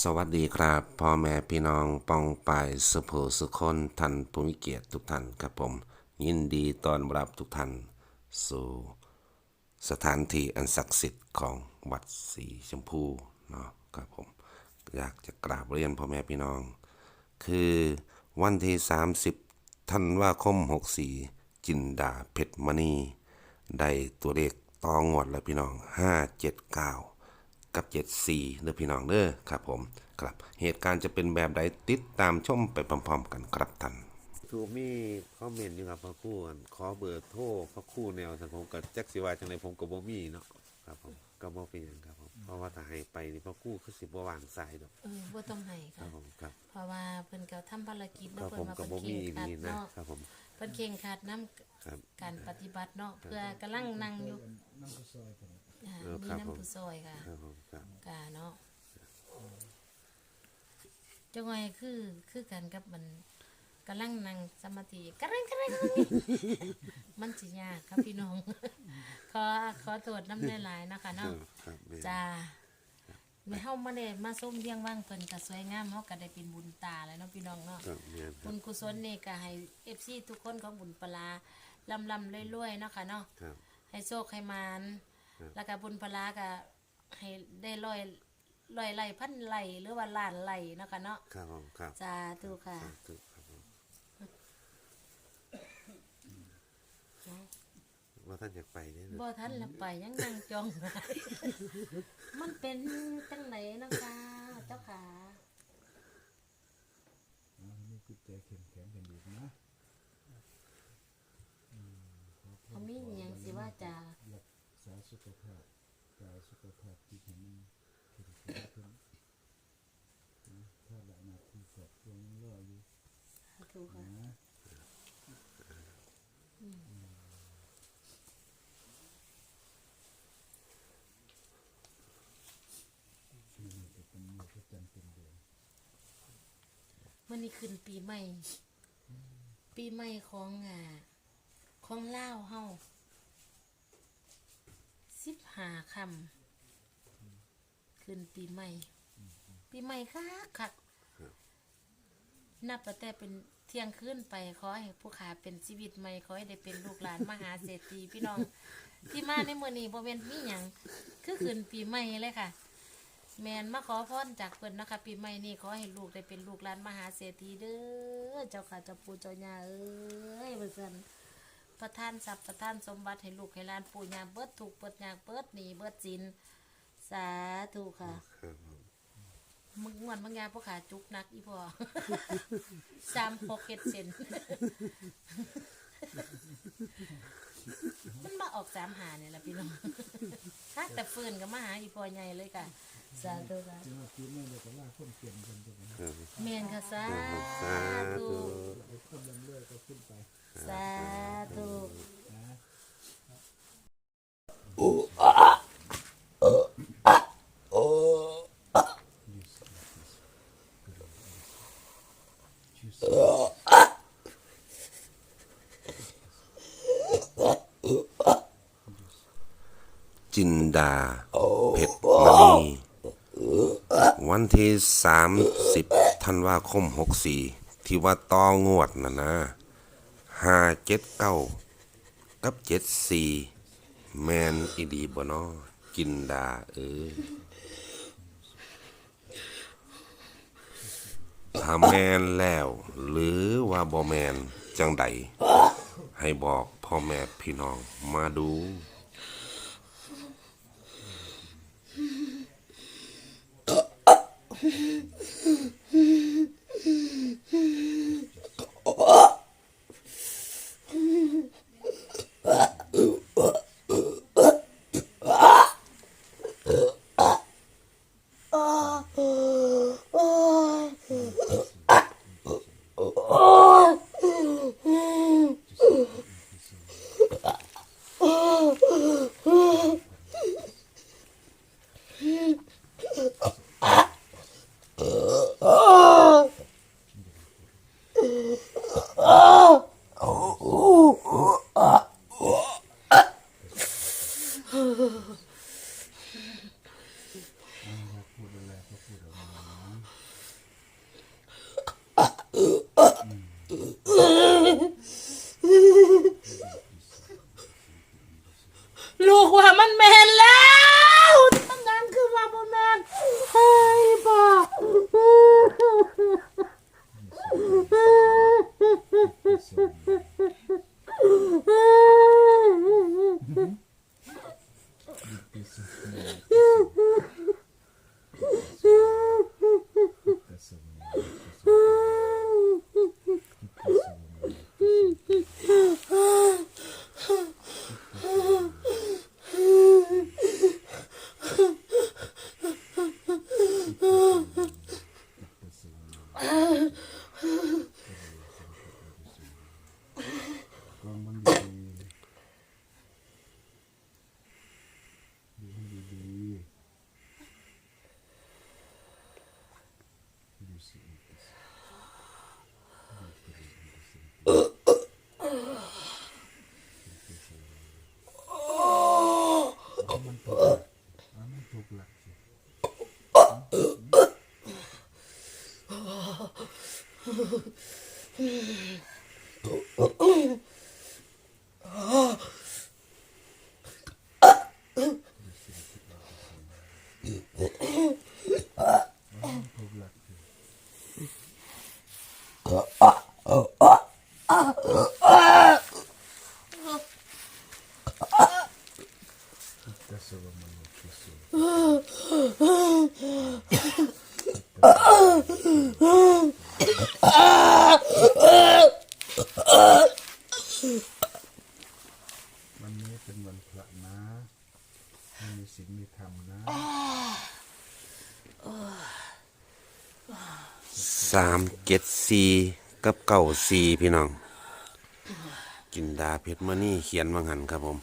สวัสดีครับพ่อแม่พี่น้องปองปายสุโภสุคนท่านผู้มีเกียรติทุกท่านครับผม ยินดีต้อนรับทุกท่าน สู่ สถานที่อันศักดิ์สิทธิ์ของวัดสีชมพูเนาะครับผม อยากจะกราบเรียนพ่อแม่พี่น้อง คือวันที่ 30ธันวาคม 64 จินดาเพชรมณี ได้ตัวเลขตองวดแล้วพี่น้อง 579 กับ 74เด้อพี่น้องเด้อครับผมครับเหตุการณ์จะเป็นแบบใดติดตามชมไปพร้อมๆ กันครับท่านถูกมีคอมเมนต์อยู่ครับพระครู่อั่นขอเบอร์โทรพระครู่แนวสังคมกับแจ็คสิว่าจังไดผมก็บ่มีเนาะครับผมก็บ่เป็นหยังครับผมเพราะว่าถ้าให้ไปนี่พระครู่คือสิบ่วางสายดอกเออบ่ต้องให้ครัค่ะบผมครับเพราะว่าเพิ่นก็ทำภารกิจคเนาะรับเพิ่ผนมว่าก็เพิ่นบ่เข่มีงขัดนี่นะเนาะครับผมเพิ่นเข่งขัดน้ครับำการปฏิบัติเนาะเพื่อกำลังนั่งอยู่อ่าเออมีครับผม น้ำผู้ซอยค่ะครับผมครับกาเนาะจังไงคือคือกันกับมันกำลังนั่งสมาธิกระเร่งกระเร่งมันสิยากครับพี่น้อง ขอขอโทษน้ำหลายๆนะคะครัเนาะบครับแม่จ้าไม่เฮามาได้มาส้มเลี้ยงว่างเพิ่นก็สวยงามเฮาก็ได้เป็นบุญตาแล้วเนาะพี่น้องเนาะครับแม่คบุรับญกุศลนี่ก็ให้ FC ทุกคนของบุญปลาลำลำรวยๆเนาะค่ะเนาะครับให้โชคให้มาน ครับ แล้วก็บุญปลาก็ให้ได้ร้อยร้อยไร่พันไร่หรือว่าล้านไร่เนาะค่ะเนาะครับผมครับสาธุค่ะสาธุครับผมว่าท่านอยากไปเนี่ยนะบ่ทันละไปยังนั่งจองหา มันเป็นจังไหนเนาะค่ะเจ้าค่ะอ่ามีจิตใจเข้มแข็งกันดีนะ เขามีอหยังสิว่าจะรัก ษาสุขภาพกายสุขภาพจิตให้มันเข้มแข็งขึ้นนะถ้าละหนาทีสอบยังรออยู่สาธุค่ะนะที่นี่จะเป็นมือพระจันทร์เต็มดวงมื่อนี้ขึ้นปีใหม่ ปีใหม่ของอ่าของลาวเฮาสิบหาคำขึ้นปีใหม่ ปีใหม่คักคักนับตั้งแต่เป็นเที่ยงคืนไปขอให้ผู้ขาเป็นชีวิตใหม่ขอให้ได้เป็นลูกหลานมหาเศรษฐีพี่น้องที่มาในมื้อนี้บ่แม่นมีหยังคือขึ้นปีใหม่เลยค่ะ แมนมาขอพรจากเพิ่นนะคะ ปีใหม่นี้ขอให้ลูกได้เป็นลูกหลานมหาเศรษฐีเด้อเจ้าค่ะเจ้าปู่เจ้าย่าเอ้ยเบิ่ซั่น ประทานทรัพย์ประทานสมบัติให้ลูกให้หลานปู่ย่าเบิดทุกข์เบิดยากเบิดหนี้เบิดสินสาธุค่ะ ครับผมมึงม่วนบางอยางพวกขาจุกนักอีพ่อสามหกเจ็ดเซนมันมาออกสามหาเนี่ยแหละพี่น้องถ้าแต่ฟืนก็มาหาอีพ่อใหญ่เลยค่ะ สาธุค่ะเจ้าปีนี้เลยก็ล่าคนเปลี่ยนกันจะไปครับเมียนค่ะสาสาธุธุ ไอ้คน สาธุนะจินดาเพชรมณีวันที่ 30ธันวาคม 64 ที่ว่าต่องวดนะนะ 579กับ74แมนอีดีบ่นอกินดาเออถ้าแมนแล้ว หรือว่าบ่แมนจังใดให้บอกพ่อแม่พี่น้องมาดู มันถูกหลักอะมันถูกหลักสิ ถูกหลักสิตัสสะวะมะโนทิสสุวันนี้เป็นวันพระนะไม่มีศีลมีธรรมนะ สามเจ็ดสี่กับเก้าสี่พี่น้อง กินดาเพชรมณีเขียนวังหันครับผม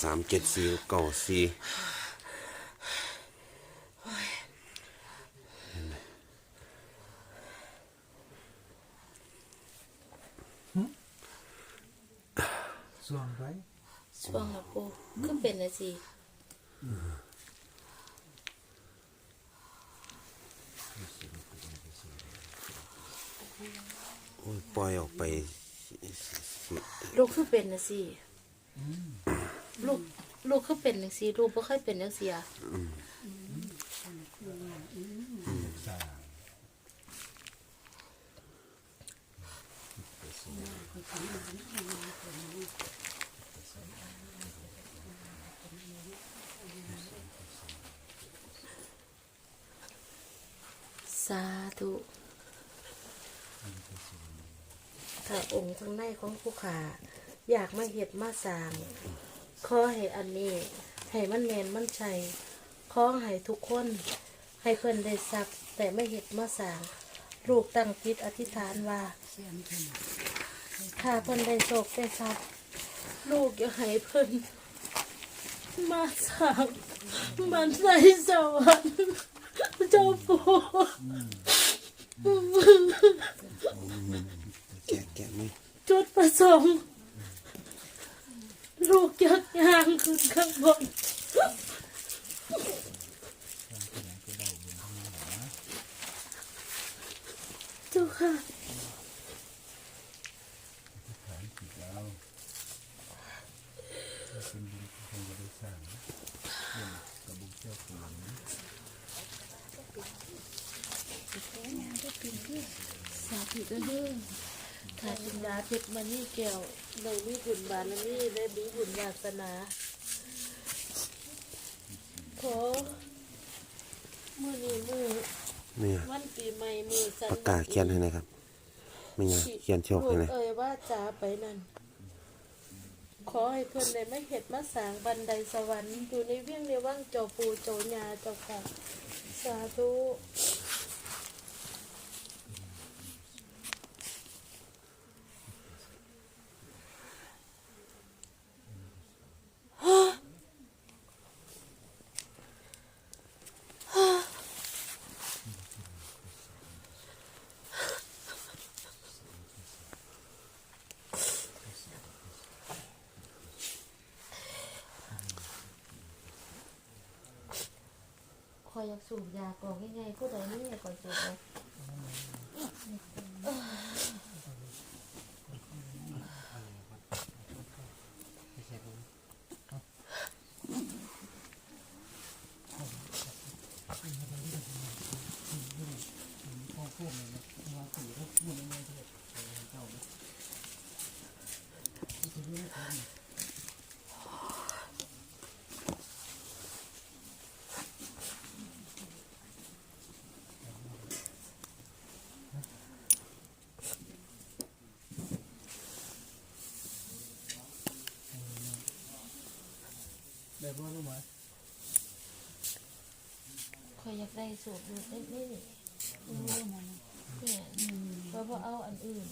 สามเจ็ดสี่เก้าสี่ส่วนไรช่วงละปูคือเป็นนะสิ โอ้ยปล่อยออกไป ลูกคือเป็นนะสิลูกลูกคือเป็นจังซี่ลูกบ่เคยเป็นจังซี่อะ สาธุถ้าองค์ข้างในของผู้ขาอยากมาเฮ็ดมาสางขอให้อันนี้ให้มันแมนมันใช่ขอให้ทุกคน ให้เพิ่นได้ทรัพย์แต่ไม่เฮ็ดมาสางลูกตั้งจิตอธิษฐานว่าถ้าเพิ่นได้โชคได้ทรัพย์ลูกอย่าให้เพิ่นมาสางมันในสวรรค์ เจ้าปู่แกะแกะไหมจุดประสงค์ลูกยักยางขึ้นข้างบนเจ้าค่ะ ฐานจิตแล้วถ้าเป็นบุญคงจะได้สร้างนะเรื่องกระบุกเจ้าปู่นะ สาธุเด้อถ้าจินดาเพชรมานี่แก้วได้มีบุญบารมีได้มีบุญวาสนาขอมือนี้มือเนี่ยวันปีใหม่มือสันปากกาเขียนให้หนะครับไม่ไงเขียนโชคให้หลูนะกเอ่ยว่าจ๋าไปนั่นขอให้เพื่อนได้ไม่เห็ดมาสร้างบันไดสวรรค์อยู่ในเวียงในว่างเจ้าปูเจ้าญาเจ้าค่ะสาธุ อยอยากสูบยากล่องยังไงผู้ใดไม่อยากก่อนสูบ บ่รู้ไหมคอยอยากได้สูบนี่นี่นี่เนี่ยเพราะว่าเอาอันอื่น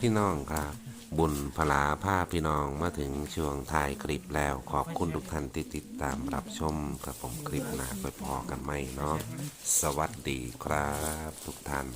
พี่น้องครับ บุญพลาผ้าพี่น้องมาถึงช่วงถ่ายคลิปแล้ว ขอบคุณทุกท่านที่ติดตามรับชมกับผมคลิปหน้าไปพอกันไหมเนาะสวัสดีครับ ทุกท่าน